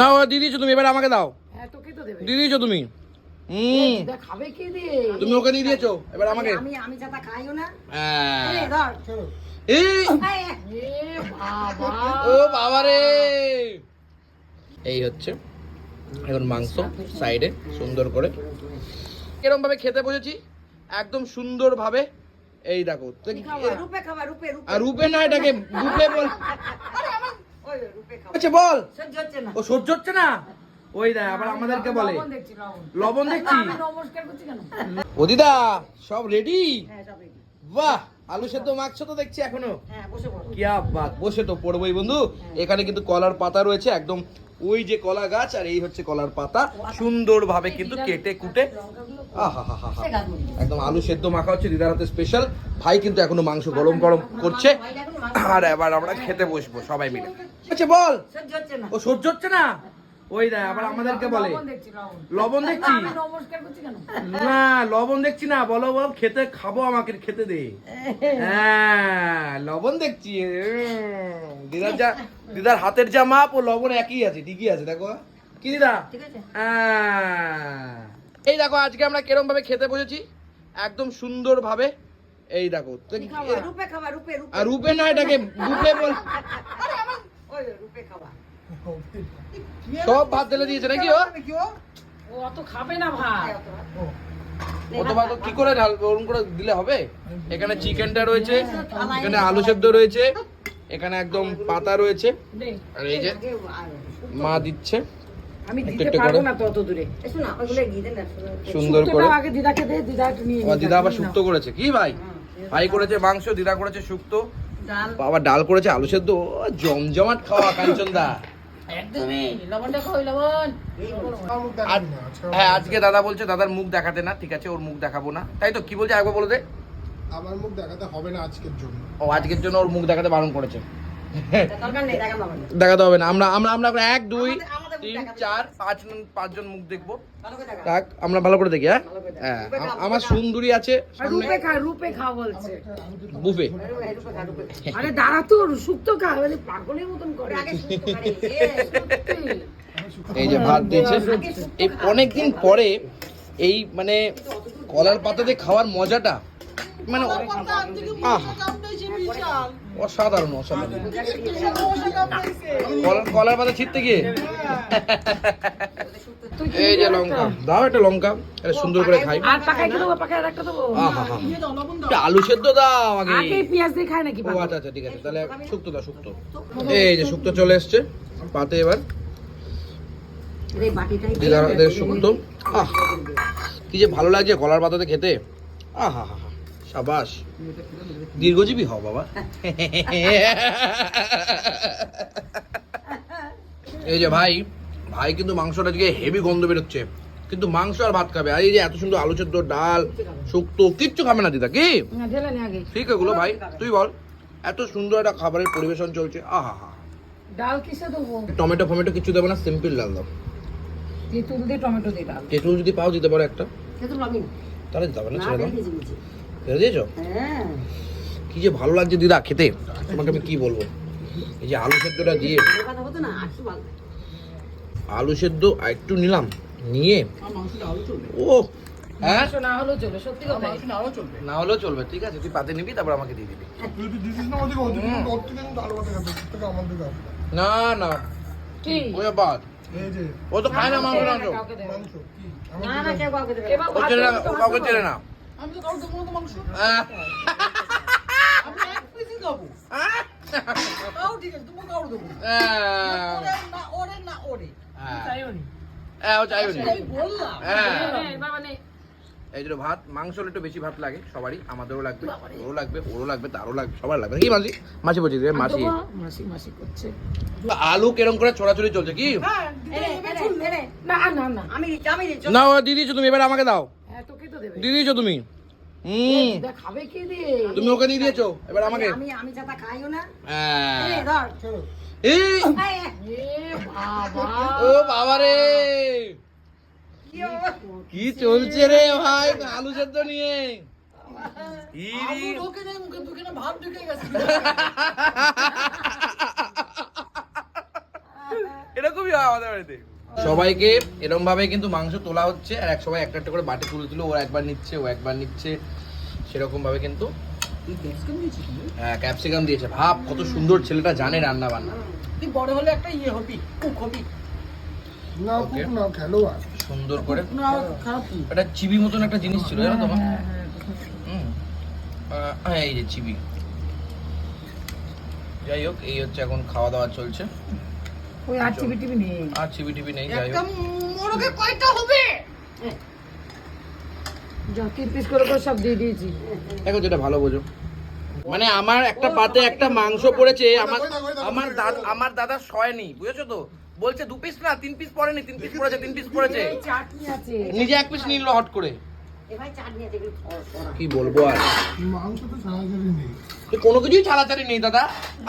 না ও দিয়ে দিয়েছ তুমি এবার আমাকে দাও। হ্যাঁ তোকে তো দেবে। দিয়ে দিয়েছ তুমি? হুম। দিদা খাবে কি দিয়ে? তুমি ওকে দিয়ে দিয়েছ? এবার আমাকে। আমি আমি খাইও না। হ্যাঁ। এই ও বাবা রে। হচ্ছে এখন মাংস সাইডে সুন্দর করে। এরকম ভাবে খেতে বসেছি একদম সুন্দর ভাবে এই দেখো রূপে রূপে রূপে। রূপে না এটাকে বুপে বল বল। হচ্ছে না। ও সহ্য হচ্ছে না? ওই দা আবার আমাদেরকে বলে। লবণ দেখছি লবণ। লবণ দেখছি? নমস্কার করছি কেন? ও দিদা সব রেডি হ্যাঁ। বাহ আলু সেদ্ধ মাছ তো দেখছি এখনও? হ্যাঁ বসে পড়ো। কিয়া বাত বসে তো পড়বোই বন্ধু। এখানে কিন্তু কলার পাতা রয়েছে একদম ওই যে কলা গাছ আর এই হচ্ছে কলার পাতা। সুন্দরভাবে কিন্তু কেটে কুটে। একদম আলু সেদ্ধ মাখা হচ্ছে দিদার হাতে স্পেশাল ভাই কিন্তু এখনও মাংস গরম গরম করছে। আর এবার আমরা খেতে বসবো সবাই মিলে। আচ্ছা বল। ও সহ্য হচ্ছে না? ওই দেখ আবার আমাদেরকে বলে। লবণ দেখছি না লবণ দেখছি না বলো বল খেতে খাব আমাকে খেতে দে। হ্যাঁ লবণ দেখছি দিদার যা দিদার হাতের যা মাপ ও লবণ একই আছে ঠিকই আছে দেখো। কি দিদা? হ্যাঁ। এই দেখো আজকে আমরা কেরম ভাবে খেতে বসেছি? একদম সুন্দর ভাবে। এই দেখো রূপে রূপে রূপে। রূপে না এটাকে বুপে বল রূপে খাবা। সব ভাত ঢেলে দিয়েছে নাকি ও? ও অত খাবে না ভাত। কি করে ঢাল ওরকম করে দিলে হবে? এখানে চিকেনটা রয়েছে এখানে আলু সেদ্ধ রয়েছে এখানে একদম পাতা রয়েছে। আর এই যে মা দিচ্ছে। আমি দিতে পারব না তত দূরে। এসো না গিয়ে না সুন্দর করে। আগে দিদাকে দে দিদা আবার শুক্তো করেছে। কি ভাই? ভাই করেছে মাংস দিদা করেছে শুক্তো ডাল। বাবা ডাল করেছে আলু সেদ্ধ। ও, জমজমাট খাওয়া কাঞ্চন দা একদমই। লবণটা কই লবণ। হ্যাঁ আজকে দাদা বলছে দাদার মুখ দেখাতে না ঠিক আছে ওর মুখ দেখাবো না। তাই তো কি বলছে একবার বলে দে। আমার মুখ দেখাতে হবে না আজকের জন্য। ও আজকের জন্য ওর মুখ দেখাতে বারণ করেছে। দরকার নেই দেখা লবণ দেখাতে হবে না। আমরা আমরা আমরা এক দুই তিন চার পাঁচ পাঁচজন মুখ দেখব। ভালো করে আমরা ভালো করে দেখি হ্যাঁ। হ্যাঁ আমার সুন্দরী আছে। রূপে খা রূপে খা বলছে। বুফে। আরে দাঁড়া তো শুক্তো খা মানে পাগলের মতন করে। আগে শুক্তো। এই যে ভাত দিয়েছে। এই অনেকদিন পরে এই মানে কলার পাতাতে খাওয়ার মজাটা মানে আহ। অসাধারণ অসাধারণ। কলার- কলার পাতা ছিটতে গিয়ে? কি এই যে লঙ্কা। দাও একটা লঙ্কা এটা সুন্দর করে খাই। আর পাকায় কি দেবো? পাকায় একটা দেবো? আহা আলু সেদ্ধ দাও আগে আগে পেঁয়াজ দিয়ে খায় নাকি ও আচ্ছা আচ্ছা ঠিক আছে। তাহলে শুক্তো দাও শুক্তো। এই যে শুক্তো চলে এসছে পাতে এবার। শুক্তো। আহ কি যে ভালো লাগছে কলার পাতাতে খেতে। আহা হা হা সাবাস। দীর্ঘজীবী হও বাবা। এই যে ভাই ভাই কিন্তু মাংসটা আজকে হেভি গন্ধ বেরোচ্ছে। কিন্তু মাংস আর ভাত খাবে। আর এই যে এত সুন্দর আলু সেদ্ধ ডাল শুক্তো কিচ্ছু খাবে না দিদা কি? না, ঢেলে নে ঠিক এগুলো ভাই তুই বল এত সুন্দর একটা খাবারের পরিবেশন চলছে। আহা হা ডাল কিসে দেবো? টমেটো ফমেটো কিছু দেবো না সিম্পল ডাল দাও। তেঁতুল দিয়ে টমেটো দিয়ে ডাল। তেঁতুল যদি পাও দিতে পারো একটা। তেঁতুল আমি তাহলে দিতে না না ছেড়ে দাও। ছেড়ে দিয়েছ? হ্যাঁ। কি যে ভালো লাগছে দিদা খেতে। তোমাকে আমি কি বলব? এই যে আলু সেদ্ধটা দিয়ে কথা হতো না। আলু সেদ্ধ আর একটু নিলাম নিয়ে ও হ্যাঁ? না হলেও চলে সত্যি কথা না হলেও চলবে। ঠিক আছে তুই পাতে নিবি তারপর আমাকে দিয়ে দিবি। না। না না। কি? ওই বাদ। ও তো খায় না মাংস না, মাংস। কাউকে দেবে না। না না কেউ কাউকে দেবে না। ও চেনে না ও কাউকে চেনে না। আমি তো কাউকে দেবো না মাংস। আহ, আমি এক পিসই খাব আহ, তাও ঠিক আছে তুমি কাউকে দেবো। আহ, না ওরে না ওরে হ্যাঁ। তাইও নি। হ্যাঁ, ও নি। আমি বললাম। হ্যাঁ। এই, জন্য যে ভাত মাংসর একটু বেশি ভাত লাগে সবারই আমাদেরও লাগবে ওরও লাগবে ওরও লাগবে তারও লাগবে সবার লাগবে। কি মাসি? মাসি বলছি রে মাসি। দেবো? মাসি মাসি করছে। আলু কেরম করে ছড়াছড়ি চলছে কি? এরে। না দিয়েছ তুমি এবার আমাকে দাও। হ্যাঁ তোকে তো দেবে। দিয়ে দিয়েছ তুমি। হুম। খাবে কি দিয়ে তুমি ওকে দিয়ে দিয়েছ? এবার আমাকে। আমি আমি যাতা খাইও না। হ্যাঁ। এই ধর। এই, ও বাবা রে। কি চলছে রে ভাই? আলু সেদ্ধ নিয়ে। ঢুকে গেছে। এরকমই হয় আমাদের বাড়িতে। সবাইকে এরকম ভাবে কিন্তু মাংস তোলা হচ্ছে আর এক সবাই একটা একটা করে বাটি তুলে তুলে ও একবার নিচ্ছে ও একবার নিচ্ছে সেরকম ভাবে কিন্তু হ্যাঁ ক্যাপসিকাম দিয়েছে। ভাব কত সুন্দর ছেলেটা জানে রান্না বান্না তুই বড় হলে একটা ইয়ে হবি কুক হবি। না. কুক না খেলোয়াড় সুন্দর করে। না এটা চিবি মতন একটা জিনিস ছিল জানো তোমার হুম। আহ, এই যে চিবি। যাই হোক এই হচ্ছে এখন খাওয়া দাওয়া চলছে। ওই আর টিভি টিভি নেই। আর চিবি টিবি নেই যাই হোক। মোরগে কয়টা হবে? যা তিন পিস করে করে সব দিয়ে দিয়েছি। দেখো যেটা ভালো বোঝো। মানে আমার একটা পাতে একটা মাংস পড়েছে আমার আমার দাদা আমার দাদা শয়নি বুঝেছ তো? বলছে দু পিস না তিন পিস পড়েনি তিন পিস পড়েছে তিন পিস পড়েছে। এই চাটনি আছে। নিজে এক পিস নিল হট করে। কি বলব আর? মাংস তো ছাড়াছাড়ি নেই। তো কোনো কিছুই ছাড়াছাড়ি নেই দাদা।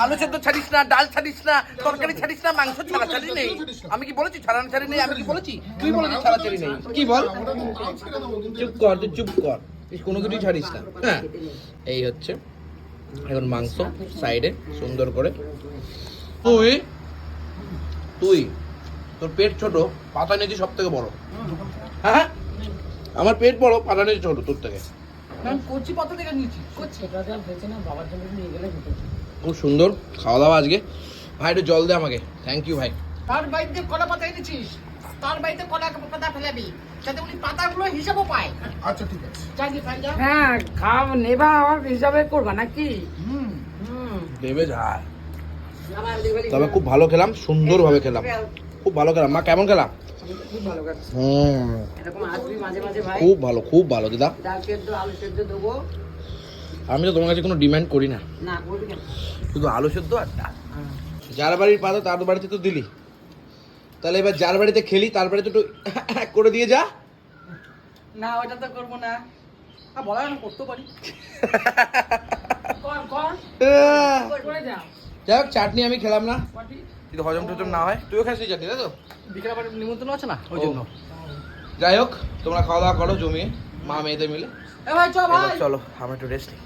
আলু সেদ্ধ ছাড়িস না ডাল ছাড়িস না তরকারি ছাড়িস না মাংস ছাড়াছাড়ি নেই। আমি কি বলেছি? ছাড়াছাড়ি নেই আমি কি বলেছি? তুই বলেছিস ছাড়াছাড়ি নেই। কি বল? ছেড়ে চুপ কর তুই চুপ কর। কোনো কিছুই ছাড়িস না। হ্যাঁ এই হচ্ছে। এখন মাংস সাইডে সুন্দর করে। তুই তুই তোর পেট ছোট পাতা নিয়েছি সব থেকে বড় হ্যাঁ। আমার পেট বড় নিয়েছি ছোট তোর থেকে। খুব সুন্দর খাওয়া দাওয়া আজকে। ভাই একটু জল দে আমাকে। থ্যাংক ইউ ভাই। তার বাড়িতে কলা পাতা এনেছিস? তার বাড়িতে কলা পাতা ফেলাবি যাতে উনি পাতাগুলো হিসাবও পায়। আচ্ছা ঠিক আছে। হ্যাঁ খাও নেবা আমার হিসাবে করবা নাকি? হুম। হুম। দেবে যায় তবে খুব ভালো খেলাম সুন্দরভাবে খেলাম। খুব ভালো খেলাম। মা কেমন খেলাম হুম। মাঝে মাঝে খুব ভালো খুব ভালো দিদা। আমি তো তোমার কাছে কোনো ডিমান্ড করি না। শুধু আলু সেদ্ধ আর ডাল। যার বাড়ির পাতা তার বাড়িতে তো দিলি। তাহলে এবার যার বাড়িতে খেলি তার বাড়িতে একটু করে দিয়ে যা। না ওটা তো করব না। বলা না করতে পারি। যাই হোক চাটনি আমি খেলাম না। যদি হজম টজম না হয়। তুইও খাসি চাটনি তাই তো? বিকেল আবার নিমন্ত্রণ আছে না ওই জন্য। যাই হোক তোমরা খাওয়া দাওয়া করো জমি মা মেয়েদের মিলে। এ ভাই চল ভাই। এবার চলো আমার একটু রেস্ট নিই।